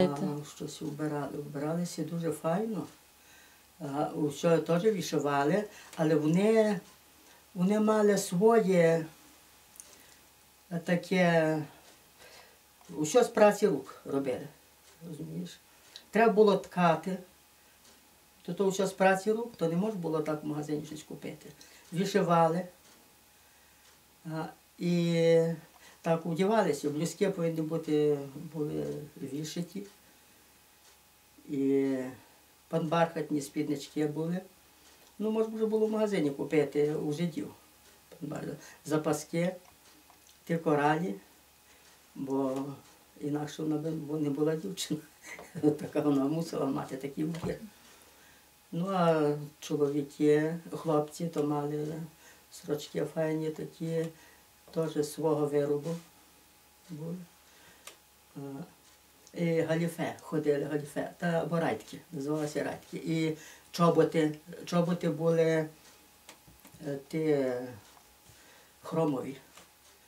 А, щось вбирали. Вбиралися дуже файно. А, Усе теж вишивали, але вони, вони мали своє е, таке, усе з праці рук робили. Розумієш? Треба було ткати. То то все з праці рук, то не можна було так в магазині щось купити. Вишивали. І так вдівалися. Блюзки повинні бути були вішиті. І панбархатні спіднички були. Ну, можна вже було в магазині купити у жидів. Запаски, ті коралі, бо інакше вона бу- не була дівчина. Така вона мусила мати такі убір. Ну, а чоловіки, хлопці, то мали сорочки файні такі, теж свого виробу були. І галіфе ходили, галіфе, та або райтки, називалися райтки. І чоботи, чоботи були е, ті хромові,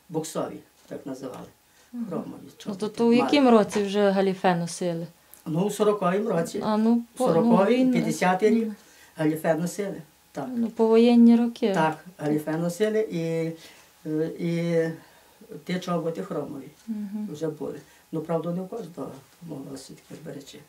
боксові, так називали. Хромові Ну, чоботи. то, то мали. якому році вже галіфе носили? Ну, у 40-му році. А ну, по, 40-й, він- 50-й рік галіфе носили. Так. Ну, повоєнні роки. Так, галіфе носили і, е, і ті чоботи хромові вже були. Ну, правда, не у кожного могло таке беречі.